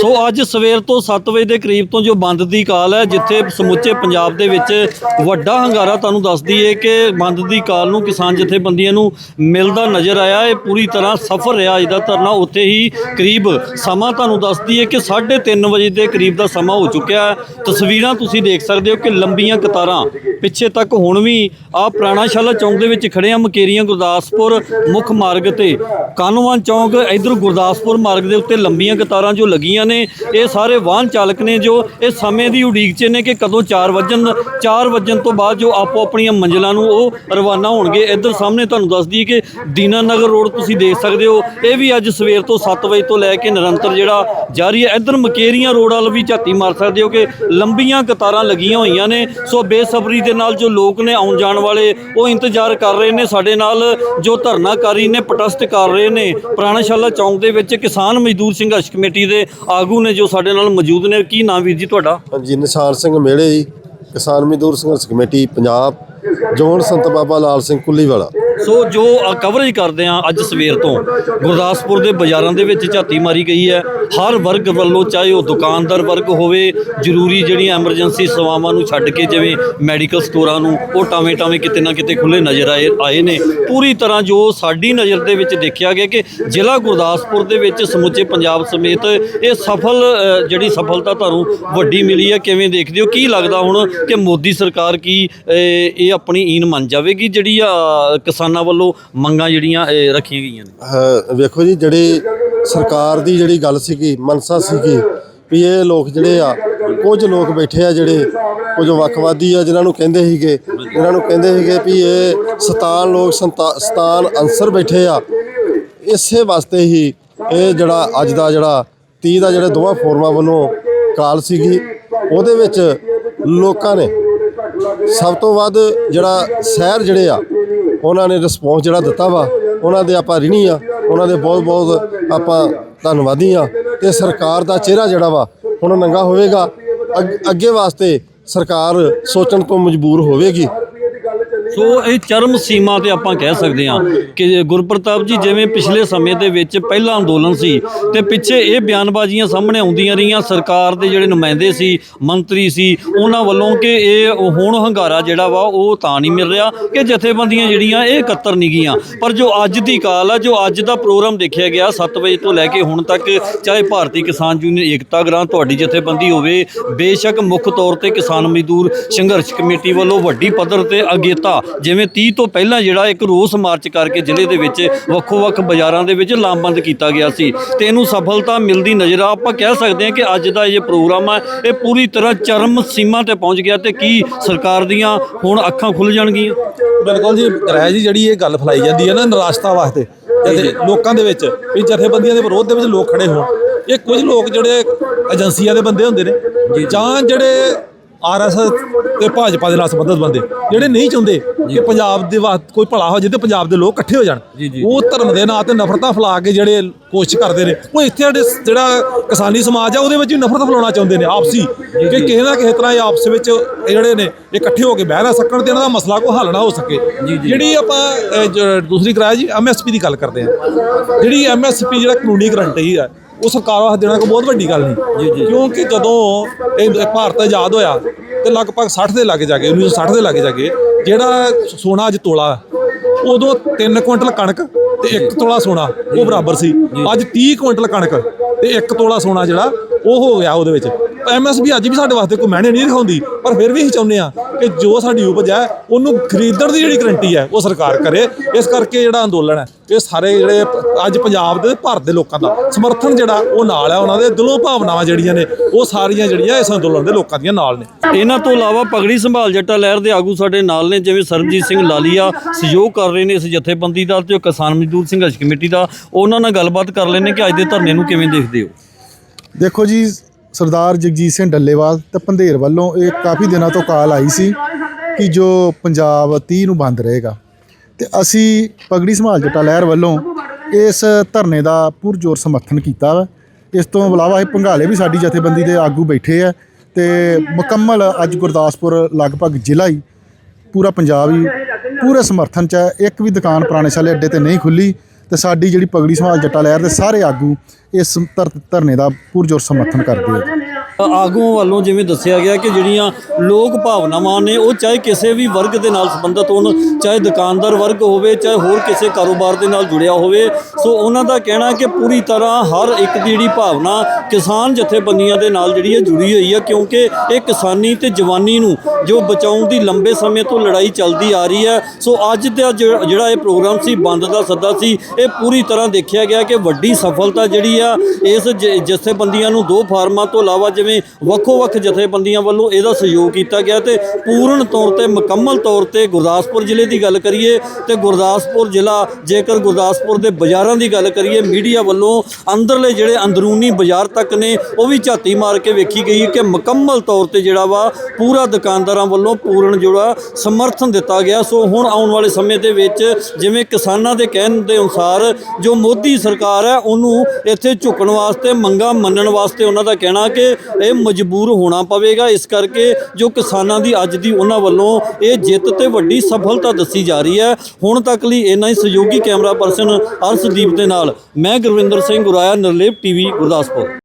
ਸੋ ਅੱਜ ਸਵੇਰ ਤੋਂ 7 ਵਜੇ ਦੇ ਕਰੀਬ ਤੋਂ ਜੋ ਬੰਦ ਦੀ ਕਾਲ ਹੈ, ਜਿੱਥੇ ਸਮੁੱਚੇ ਪੰਜਾਬ ਦੇ ਵਿੱਚ ਵੱਡਾ ਹੰਗਾਰਾ ਤੁਹਾਨੂੰ ਦੱਸਦੀ ਹੈ ਕਿ ਬੰਦ ਦੀ ਕਾਲ ਨੂੰ ਕਿਸਾਨ ਜਥੇਬੰਦੀਆਂ ਨੂੰ ਮਿਲਦਾ ਨਜ਼ਰ ਆਇਆ। ਇਹ ਪੂਰੀ ਤਰ੍ਹਾਂ ਸਫਰ ਰਿਹਾ। ਅੱਜ ਦਾ ਧਰਨਾ ਉੱਥੇ ਹੀ ਕਰੀਬ ਸਮਾਂ ਤੁਹਾਨੂੰ ਦੱਸਦੀ ਹੈ ਕਿ 3:30 ਵਜੇ ਦੇ ਕਰੀਬ ਦਾ ਸਮਾਂ ਹੋ ਚੁੱਕਿਆ ਹੈ। ਤਸਵੀਰਾਂ ਤੁਸੀਂ ਦੇਖ ਸਕਦੇ ਹੋ ਕਿ ਲੰਬੀਆਂ ਕਤਾਰਾਂ ਪਿੱਛੇ ਤੱਕ ਹੁਣ ਵੀ ਆ ਪੁਰਾਣਾਸ਼ਾਲਾ ਚੌਂਕ ਦੇ ਵਿੱਚ ਖੜੇ ਆ ਮਕੇਰੀਆਂ ਗੁਰਦਾਸਪੁਰ ਮੁੱਖ ਮਾਰਗ ਤੇ। ਕਾਨੂੰਵਾਨ ਚੌਂਕ ਇਧਰ ਗੁਰਦਾਸਪੁਰ ਮਾਰਗ ਦੇ ਉੱਤੇ ਲੰਬੀਆਂ ਕਤਾਰਾਂ ਜੋ ਲੱਗੀਆਂ ਨੇ, ਇਹ ਸਾਰੇ ਵਾਹਨ ਚਾਲਕ ਨੇ ਜੋ ਇਹ ਸਮੇਂ ਦੀ ਉਡੀਕ 'ਚ ਨੇ ਕਿ ਕਦੋਂ 4 ਵਜਣ 4 ਵਜਣ ਤੋਂ ਬਾਅਦ ਜੋ ਆਪੋ ਆਪਣੀਆਂ ਮੰਜ਼ਿਲਾਂ ਨੂੰ ਉਹ ਰਵਾਨਾ ਹੋਣਗੇ। ਇੱਧਰ ਸਾਹਮਣੇ ਤੁਹਾਨੂੰ ਦੱਸ ਦਈਏ ਕਿ ਦੀਨਾਨਗਰ ਰੋਡ ਤੁਸੀਂ ਦੇਖ ਸਕਦੇ ਹੋ, ਇਹ ਵੀ ਅੱਜ ਸਵੇਰ ਤੋਂ 7 ਵਜੇ ਤੋਂ ਲੈ ਕੇ ਨਿਰੰਤਰ ਜਿਹੜਾ ਜਾਰੀ ਹੈ। ਇੱਧਰ ਮਕੇਰੀਆਂ ਰੋਡ ਵੱਲ ਵੀ ਝਾਤੀ ਮਾਰ ਸਕਦੇ ਹੋ ਕਿ ਲੰਬੀਆਂ ਕਤਾਰਾਂ ਲੱਗੀਆਂ ਹੋਈਆਂ ਨੇ। ਸੋ ਬੇਸਬਰੀ ਦੇ ਨਾਲ ਜੋ ਲੋਕ ਨੇ ਆਉਣ ਜਾਣ ਵਾਲੇ, ਉਹ ਇੰਤਜ਼ਾਰ ਕਰ ਰਹੇ ਨੇ। ਸਾਡੇ ਨਾਲ ਜੋ ਧਰਨਾਕਾਰੀ ਨੇ ਪ੍ਰੋਟੈਸਟ ਕਰ ਰਹੇ ਨੇ, ਪੁਰਾਣਾਸ਼ਾਲਾ ਚੌਂਕ ਦੇ ਵਿੱਚ ਕਿਸਾਨ ਮਜ਼ਦੂਰ ਸੰਘਰਸ਼ ਕਮੇਟੀ ਦੇ ਆਗੂ ਨੇ ਜੋ ਸਾਡੇ ਨਾਲ ਮੌਜੂਦ ਨੇ, ਕੀ ਨਾਮ ਵੀਰ ਜੀ ਤੁਹਾਡਾ? ਹਾਂਜੀ, ਨਿਸ਼ਾਨ ਸਿੰਘ ਮੇੜੇ ਜੀ, ਕਿਸਾਨ ਮਜ਼ਦੂਰ ਸੰਘਰਸ਼ ਕਮੇਟੀ, ਪੰਜਾਬ ਜੋਨ ਸੰਤ ਬਾਬਾ ਲਾਲ ਸਿੰਘ ਕੁੱਲੀਵਾਲਾ। ਸੋ ਜੋ ਕਵਰੇਜ ਕਰਦੇ ਆ ਅੱਜ ਸਵੇਰ ਤੋਂ, ਗੁਰਦਾਸਪੁਰ ਦੇ ਬਾਜ਼ਾਰਾਂ ਦੇ ਵਿੱਚ ਝਾਤੀ ਮਾਰੀ ਗਈ ਹੈ। ਹਰ ਵਰਗ ਵੱਲੋਂ, ਚਾਹੇ ਉਹ ਦੁਕਾਨਦਾਰ ਵਰਗ ਹੋਵੇ, ਜ਼ਰੂਰੀ ਜਿਹੜੀਆਂ ਐਮਰਜੈਂਸੀ ਸੇਵਾਵਾਂ ਨੂੰ ਛੱਡ ਕੇ ਜਿਵੇਂ ਮੈਡੀਕਲ ਸਟੋਰਾਂ ਨੂੰ, ਉਹ ਟਾਵੇਂ ਟਾਵੇਂ ਕਿਤੇ ਨਾ ਕਿਤੇ ਖੁੱਲੇ ਨਜ਼ਰ ਆਏ ਆਏ ਨੇ। ਪੂਰੀ ਤਰ੍ਹਾਂ ਜੋ ਸਾਡੀ ਨਜ਼ਰ ਦੇ ਵਿੱਚ ਦੇਖਿਆ ਗਿਆ ਕਿ ਜ਼ਿਲ੍ਹਾ ਗੁਰਦਾਸਪੁਰ ਦੇ ਵਿੱਚ ਸਮੁੱਚੇ ਪੰਜਾਬ ਸਮੇਤ ਇਹ ਸਫਲ ਜਿਹੜੀ ਸਫਲਤਾ ਤੁਹਾਨੂੰ ਵੱਡੀ ਮਿਲੀ ਹੈ, ਕਿਵੇਂ ਦੇਖਦੇ ਹੋ? ਕੀ ਲੱਗਦਾ ਹੁਣ ਕਿ ਮੋਦੀ ਸਰਕਾਰ ਕੀ ਇਹ ਆਪਣੀ ਈਨ ਮੰਨ ਜਾਵੇਗੀ ਜਿਹੜੀ ਕਿਸਾਨ ਕਿਸਾਨਾਂ ਵੱਲੋਂ ਮੰਗਾਂ ਜਿਹੜੀਆਂ, ਇਹ ਰੱਖੀਆਂ ਗਈਆਂ ਨੇ? ਅਹ, ਵੇਖੋ ਜੀ, ਜਿਹੜੀ ਸਰਕਾਰ ਦੀ ਜਿਹੜੀ ਗੱਲ ਸੀਗੀ, ਮਨਸਾ ਸੀਗੀ, ਵੀ ਇਹ ਲੋਕ ਜਿਹੜੇ ਆ, ਕੁਝ ਲੋਕ ਬੈਠੇ ਆ ਜਿਹੜੇ ਕੁਝ ਵੱਖਵਾਦੀ ਆ, ਜਿਨ੍ਹਾਂ ਨੂੰ ਕਹਿੰਦੇ ਸੀਗੇ ਇਹਨਾਂ ਨੂੰ ਕਹਿੰਦੇ ਸੀਗੇ ਵੀ ਇਹ ਸਤਾਨ ਲੋਕ ਸੰਤਾ- ਸਤਾਨ ਅੰਸਰ ਬੈਠੇ ਆ। ਇਸੇ ਵਾਸਤੇ ਹੀ ਇਹ ਜਿਹੜਾ ਅੱਜ ਦਾ ਜਿਹੜਾ 30 ਦਾ ਜਿਹੜੇ ਦੋਵਾਂ ਫੋਰਮਾਂ ਵੱਲੋਂ ਕਾਲ ਸੀਗੀ, ਉਹਦੇ ਵਿੱਚ ਲੋਕਾਂ ਨੇ ਸਭ ਤੋਂ ਵੱਧ ਜਿਹੜਾ ਸ਼ਹਿਰ ਜਿਹੜੇ ਆ ਉਹਨਾਂ ਨੇ ਰਿਸਪੌਂਸ ਜਿਹੜਾ ਦਿੱਤਾ ਵਾ, ਉਹਨਾਂ ਦੇ ਆਪਾਂ ਰਿਣੀ ਆ, ਉਹਨਾਂ ਦੇ ਬਹੁਤ ਬਹੁਤ ਆਪਾਂ ਧੰਨਵਾਦੀ ਆ ਤੇ ਸਰਕਾਰ ਦਾ ਚਿਹਰਾ ਜਿਹੜਾ ਵਾ, ਹੁਣ ਨੰਗਾ ਹੋਵੇਗਾ। ਅੱਗੇ ਵਾਸਤੇ ਸਰਕਾਰ ਸੋਚਣ ਤੋਂ ਮਜਬੂਰ ਹੋਵੇਗੀ। ਸੋ ਇਹ ਚਰਮ ਸੀਮਾ ਤੇ ਆਪਾਂ ਕਹਿ ਸਕਦੇ ਹਾਂ ਕਿ ਗੁਰਪ੍ਰਤਾਪ ਜੀ ਜਿਵੇਂ ਪਿਛਲੇ ਸਮੇਂ ਦੇ ਵਿੱਚ ਪਹਿਲਾ ਅੰਦੋਲਨ ਸੀ ਤੇ ਪਿੱਛੇ ਇਹ ਬਿਆਨਬਾਜ਼ੀਆਂ ਸਾਹਮਣੇ ਆਉਂਦੀਆਂ ਰਹੀਆਂ, ਸਰਕਾਰ ਦੇ ਜਿਹੜੇ ਨੁਮਾਇੰਦੇ ਸੀ, ਮੰਤਰੀ ਸੀ, ਉਹਨਾਂ ਵੱਲੋਂ ਕਿ ਇਹ ਹੁਣ ਹੰਗਾਰਾ ਜਿਹੜਾ ਵਾ ਉਹ ਤਾਂ ਨਹੀਂ ਮਿਲ ਰਿਹਾ ਕਿ ਜਥੇਬੰਦੀਆਂ ਜਿਹੜੀਆਂ ਇਹ ਇਕੱਤਰ ਨਹੀਂ ਗਈਆਂ। ਪਰ ਜੋ ਅੱਜ ਦੀ ਕਾਲ ਆ, ਜੋ ਅੱਜ ਦਾ ਪ੍ਰੋਗਰਾਮ ਦੇਖਿਆ ਗਿਆ 7 ਵਜੇ ਤੋਂ ਲੈ ਕੇ ਹੁਣ ਤੱਕ ਚਾਹੇ ਭਾਰਤੀ ਕਿਸਾਨ ਯੂਨੀਅਨ ਏਕਤਾ ਗ੍ਰਾਂ ਤੁਹਾਡੀ ਜਥੇਬੰਦੀ ਹੋਵੇ, ਬੇਸ਼ੱਕ ਮੁੱਖ ਤੌਰ ਤੇ ਕਿਸਾਨ ਮਜ਼ਦੂਰ ਸੰਘਰਸ਼ ਕਮੇਟੀ ਵੱਲੋਂ ਵੱਡੀ ਪੱਧਰ ਤੇ ਅਗੇਤਾ ਜਿਵੇਂ 30 ਤੋਂ ਪਹਿਲਾਂ ਜਿਹੜਾ ਇੱਕ ਰੋਸ ਮਾਰਚ ਕਰਕੇ ਜ਼ਿਲ੍ਹੇ ਦੇ ਵਿੱਚ ਵੱਖੋ-ਵੱਖ ਬਾਜ਼ਾਰਾਂ ਦੇ ਵਿੱਚ ਲਾਮਬੰਦ ਕੀਤਾ ਗਿਆ ਸੀ ਤੇ ਇਹਨੂੰ ਸਫਲਤਾ ਮਿਲਦੀ ਨਜ਼ਰ ਆ। ਆਪਾਂ ਕਹਿ ਸਕਦੇ ਹਾਂ ਕਿ ਅੱਜ ਦਾ ਇਹ ਪ੍ਰੋਗਰਾਮ ਹੈ ਇਹ ਪੂਰੀ ਤਰ੍ਹਾਂ ਚਰਮ ਸੀਮਾ ਤੇ ਪਹੁੰਚ ਗਿਆ ਤੇ ਕੀ ਸਰਕਾਰ ਦੀਆਂ ਹੁਣ ਅੱਖਾਂ ਖੁੱਲ ਜਾਣਗੀਆਂ? ਬਿਲਕੁਲ ਜੀ ਰਾਏ ਜੀ ਜਿਹੜੀ ਇਹ ਗੱਲ ਫੈਲਾਈ ਜਾਂਦੀ ਹੈ ਨਾ ਨਿਰਾਸ਼ਤਾ ਵਾਸਤੇ ਲੋਕਾਂ ਦੇ ਵਿੱਚ ਵੀ ਜਥੇਬੰਦੀਆਂ ਦੇ ਵਿਰੋਧ ਦੇ ਵਿੱਚ ਲੋਕ ਖੜੇ ਹੋਣ। ਇਹ ਕੁਝ ਲੋਕ ਜਿਹੜੇ ਏਜੰਸੀਆਂ ਦੇ ਬੰਦੇ ਹੁੰਦੇ ਨੇ ਜਾਂ ਜਿਹੜੇ ਆਰਐਸਐਸ ਤੇ ਭਾਜਪਾ ਦੇ ਨਾਲ ਸੰਬੰਧਿਤ ਬੰਦੇ। ਜਿਹੜੇ ਨਹੀਂ ਚਾਹੁੰਦੇ ਕਿ ਪੰਜਾਬ ਦੇ ਵਾਸਤੇ ਕੋਈ ਭਲਾ ਹੋ ਜਾਏ ਤੇ ਪੰਜਾਬ ਦੇ ਲੋਕ ਇਕੱਠੇ ਹੋ ਜਾਣ। ਉਹ ਧਰਮ ਦੇ ਨਾਂ ਤੇ ਨਫ਼ਰਤਾਂ ਫੈਲਾ ਕੇ ਜਿਹੜੇ ਕੋਸ਼ਿਸ਼ ਕਰਦੇ ਨੇ ਉਹ ਇੱਥੇ ਸਾਡੇ ਜਿਹੜਾ ਕਿਸਾਨੀ ਸਮਾਜ ਆ ਉਹਦੇ ਵਿੱਚ ਵੀ ਨਫ਼ਰਤ ਫੈਲਾਉਣਾ ਚਾਹੁੰਦੇ ਨੇ ਆਪਸੀ। ਕਿ ਕਿਸੇ ਨਾ ਕਿਸੇ ਤਰ੍ਹਾਂ ਇਹ ਆਪਸ ਵਿੱਚ ਜਿਹੜੇ ਨੇ ਇਕੱਠੇ ਹੋ ਕੇ ਬਹਿ ਨਾ ਸਕਣ ਤੇ ਇਹਨਾਂ ਦਾ ਮਸਲਾ ਕੋਈ ਹੱਲ ਨਾ ਹੋ ਸਕੇ। ਜਿਹੜੀ ਆਪਾਂ ਜ- ਦੂਸਰੀ ਕਿਰਾਇਆ ਜੀ ਐਮਐਸਪੀ ਦੀ ਗੱਲ ਕਰਦੇ ਆ ਜਿਹੜੀ ਐਮਐਸਪੀ ਜਿਹੜਾ ਕਾਨੂੰਨੀ ਗਰੰਟੀ ਹੈ ਉਹ ਸਰਕਾਰ ਵਾਸਤੇ ਦੇਣਾ ਕੋਈ ਬਹੁਤ ਵੱਡੀ ਗੱਲ ਨਹੀਂ। ਕਿਉਂਕਿ ਜਦੋਂ ਇਹ ਭਾਰਤ ਆਜ਼ਾਦ ਹੋਇਆ ਤੇ ਲਗਭਗ 60 ਦੇ ਲੱਗੇ ਜਾ ਕੇ 1960 ਦੇ ਲੱਗੇ ਜਾ ਕੇ ਜਿਹੜਾ ਸੋਨਾ ਅੱਜ ਤੋਲਾ ਉਦੋਂ 3 ਕੁਇੰਟਲ ਕਣਕ ਤੇ 1 ਤੋਲਾ ਸੋਨਾ ਉਹ ਬਰਾਬਰ ਸੀ। ਅੱਜ 30 ਕੁਇੰਟਲ ਕਣਕ ਤੇ 1 ਤੋਲਾ ਸੋਨਾ ਜਿਹੜਾ ਉਹ ਹੋ ਗਿਆ ਉਹਦੇ ਵਿੱਚ। ਐਮਐਸਪੀ ਅੱਜ ਵੀ ਸਾਡੇ ਵਾਸਤੇ ਕੋਈ ਮਾਇਨੇ ਨਹੀਂ ਦਿਖਾਉਂਦੀ ਪਰ ਫਿਰ ਵੀ ਅਸੀਂ ਚਾਹੁੰਦੇ ਆ ਕਿ ਜੋ ਸਾਡੀ ਉਪਜ ਹੈ ਉਹਨੂੰ ਖਰੀਦਣ ਦੀ ਜਿਹੜੀ ਗਰੰਟੀ ਹੈ ਉਹ ਸਰਕਾਰ ਕਰੇ। ਇਸ ਕਰਕੇ ਜਿਹੜਾ ਅੰਦੋਲਨ ਹੈ ਇਹ ਸਾਰੇ ਜਿਹੜੇ ਅੱਜ ਪੰਜਾਬ ਦੇ ਭਾਰਤ ਦੇ ਲੋਕਾਂ ਦਾ ਸਮਰਥਨ ਜਿਹੜਾ ਉਹ ਨਾਲ ਹੈ। ਉਹਨਾਂ ਦੇ ਦਿਲੋਂ ਭਾਵਨਾਵਾਂ ਜਿਹੜੀਆਂ ਨੇ ਉਹ ਸਾਰੀਆਂ ਜਿਹੜੀਆਂ ਇਸ ਅੰਦੋਲਨ ਦੇ ਲੋਕਾਂ ਦੀਆਂ ਨਾਲ ਨੇ। ਇਹਨਾਂ ਤੋਂ ਇਲਾਵਾ ਪਗੜੀ ਸੰਭਾਲ ਜੱਟਾ ਲਹਿਰ ਦੇ ਆਗੂ ਸਾਡੇ ਨਾਲ ਨੇ ਜਿਵੇਂ ਸਰਬਜੀਤ ਸਿੰਘ ਲਾਲੀਆ ਸਹਿਯੋਗ ਕਰ ਰਹੇ ਨੇ ਇਸ ਜਥੇਬੰਦੀ ਦਾ ਤੇ ਕਿਸਾਨ ਮਜ਼ਦੂਰ ਸੰਘਰਸ਼ ਕਮੇਟੀ ਦਾ। ਉਹਨਾਂ ਨਾਲ ਗੱਲਬਾਤ ਕਰ ਲੈਣੇ ਕਿ ਅੱਜ ਦੇ ਧਰਨੇ ਨੂੰ ਕਿਵੇਂ ਦੇਖਦੇ ਹੋ? ਦੇਖੋ ਜੀ ਸਰਦਾਰ ਜਗਜੀਤ ਸਿੰਘ ਡੱਲੇਵਾਲ ਤੇ ਪੰਧੇਰ ਵੱਲੋਂ ਇਹ ਕਾਫੀ ਦਿਨਾਂ ਤੋਂ ਕਾਲ ਆਈ ਸੀ ਕਿ ਜੋ ਪੰਜਾਬ 30 ਨੂੰ ਬੰਦ ਰਹੇਗਾ। ਤੇ ਅਸੀਂ ਪਗੜੀ ਸੰਭਾਲ ਜੱਟਾ ਲਹਿਰ ਵੱਲੋਂ ਇਸ ਧਰਨੇ ਦਾ ਪੁਰਜੋਰ ਸਮਰਥਨ ਕੀਤਾ ਵਾ। ਇਸ ਤੋਂ ਇਲਾਵਾ ਇਹ ਭੰਗਾਲੇ ਵੀ ਸਾਡੀ ਜਥੇਬੰਦੀ ਦੇ ਆਗੂ ਬੈਠੇ ਆ ਤੇ ਮੁਕੰਮਲ ਅੱਜ ਗੁਰਦਾਸਪੁਰ ਲਗਭਗ ਜ਼ਿਲ੍ਹਾ ਹੀ ਪੂਰਾ ਪੰਜਾਬ ਹੀ ਪੂਰੇ ਸਮਰਥਨ ਚ ਹੈ ਇੱਕ ਵੀ ਦੁਕਾਨ ਪੁਰਾਣੇ ਸਾਲੇ ਅੱਡੇ ਤੇ ਨਹੀਂ ਖੁੱਲੀ। ਤੇ ਸਾਡੀ ਜਿਹੜੀ ਪਗੜੀ ਸੰਭਾਲ ਜੱਟਾ ਲਹਿਰ ਦੇ ਸਾਰੇ ਆਗੂ ਇਸ ਧਰ- ਧਰਨੇ ਦਾ ਪੁਰਜੋਰ ਸਮਰਥਨ ਕਰਦੇ ਆ ਆਗੂਆਂ ਵੱਲੋਂ ਜਿਵੇਂ ਦੱਸਿਆ ਗਿਆ ਕਿ ਜਿਹੜੀਆਂ ਲੋਕ ਭਾਵਨਾਵਾਂ ਨੇ, ਉਹ ਚਾਹੇ ਕਿਸੇ ਵੀ ਵਰਗ ਦੇ ਨਾਲ ਸੰਬੰਧਿਤ ਹੋਣ, ਚਾਹੇ ਦੁਕਾਨਦਾਰ ਵਰਗ ਹੋਵੇ, ਚਾਹੇ ਹੋਰ ਕਿਸੇ ਕਾਰੋਬਾਰ ਦੇ ਨਾਲ ਜੁੜਿਆ ਹੋਵੇ ਸੋ ਉਹਨਾਂ ਦਾ ਕਹਿਣਾ ਕਿ ਪੂਰੀ ਤਰ੍ਹਾਂ ਹਰ ਇੱਕ ਦੀ ਜਿਹੜੀ ਭਾਵਨਾ ਕਿਸਾਨ ਜਥੇਬੰਦੀਆਂ ਦੇ ਨਾਲ ਜਿਹੜੀ ਹੈ ਜੁੜੀ ਹੋਈ ਹੈ, ਕਿਉਂਕਿ ਇਹ ਕਿਸਾਨੀ ਤੇ ਜਵਾਨੀ ਨੂੰ ਜੋ ਬਚਾਉਣ ਦੀ ਲੰਬੇ ਸਮੇਂ ਤੋਂ ਲੜਾਈ ਚੱਲਦੀ ਆ ਰਹੀ ਹੈ। ਸੋ ਅੱਜ ਦਾ ਜਿ- ਜਿਹੜਾ ਇਹ ਪ੍ਰੋਗਰਾਮ ਸੀ, ਬੰਦ ਦਾ ਸੱਦਾ ਸੀ, ਇਹ ਪੂਰੀ ਤਰ੍ਹਾਂ ਦੇਖਿਆ ਗਿਆ ਕਿ ਵੱਡੀ ਸਫਲਤਾ ਜਿਹੜੀ ਆ, ਇਸ ਜ- ਜਥੇਬੰਦੀਆਂ ਨੂੰ ਦੋ ਫਾਰਮਾਂ ਤੋਂ ਇਲਾਵਾ ਜਿਵੇਂ ਵੱਖੋ-ਵੱਖ ਜਥੇਬੰਦੀਆਂ ਵੱਲੋਂ ਇਹਦਾ ਸਹਿਯੋਗ ਕੀਤਾ ਗਿਆ ਤੇ ਪੂਰਨ ਤੌਰ ਤੇ, ਮੁਕੰਮਲ ਤੌਰ ਤੇ ਗੁਰਦਾਸਪੁਰ ਜ਼ਿਲ੍ਹੇ ਦੀ ਗੱਲ ਕਰੀਏ ਤੇ ਗੁਰਦਾਸਪੁਰ ਜ਼ਿਲ੍ਹਾ, ਜੇਕਰ ਗੁਰਦਾਸਪੁਰ ਦੇ ਬਾਜ਼ਾਰ ਦੀ ਗੱਲ ਕਰੀਏ, ਮੀਡੀਆ ਵੱਲੋਂ ਅੰਦਰਲੇ ਜਿਹੜੇ ਅੰਦਰੂਨੀ ਬਾਜ਼ਾਰ ਤੱਕ ਨੇ, ਉਹ ਵੀ ਝਾਤੀ ਮਾਰ ਕੇ ਵੇਖੀ ਗਈ ਕਿ ਮੁਕੰਮਲ ਤੌਰ ਤੇ ਜਿਹੜਾ ਵਾ, ਪੂਰਾ ਦੁਕਾਨਦਾਰਾਂ ਵੱਲੋਂ ਪੂਰਨ ਜਿਹੜਾ ਸਮਰਥਨ ਦਿੱਤਾ ਗਿਆ। ਸੋ ਹੁਣ ਆਉਣ ਵਾਲੇ ਸਮੇਂ ਦੇ ਵਿੱਚ ਜਿਵੇਂ ਕਿਸਾਨਾਂ ਦੇ ਕਹਿਣ ਦੇ ਅਨੁਸਾਰ ਜੋ ਮੋਦੀ ਸਰਕਾਰ ਹੈ, ਉਹਨੂੰ ਇੱਥੇ ਝੁਕਣ ਵਾਸਤੇ, ਮੰਗਾ ਮੰਨਣ ਵਾਸਤੇ ਉਹਨਾਂ ਦਾ ਕਹਿਣਾ ਕਿ ਇਹ ਮਜਬੂਰ ਹੋਣਾ ਪਵੇਗਾ। ਇਸ ਕਰਕੇ ਜੋ ਕਿਸਾਨਾਂ ਦੀ ਅੱਜ ਦੀ ਉਹਨਾਂ ਵੱਲੋਂ ਇਹ ਜਿੱਤ ਤੇ ਵੱਡੀ ਸਫਲਤਾ ਦੱਸੀ ਜਾ ਰਹੀ ਹੈ। ਹੁਣ ਤੱਕ ਲਈ ਇਹਨਾਂ ਹੀ ਸਹਿਯੋਗੀ ਕੈਮਰਾ ਪਰਸਨ ਅਰਸ਼ਦੀਪ ਦੇ ਨਾਲ ਮੈਂ ਗੁਰਵਿੰਦਰ ਸਿੰਘ ਗੁਰਾਇਆ ਨਿਰਲੇਪ ਟੀਵੀ ਗੁਰਦਾਸਪੁਰ।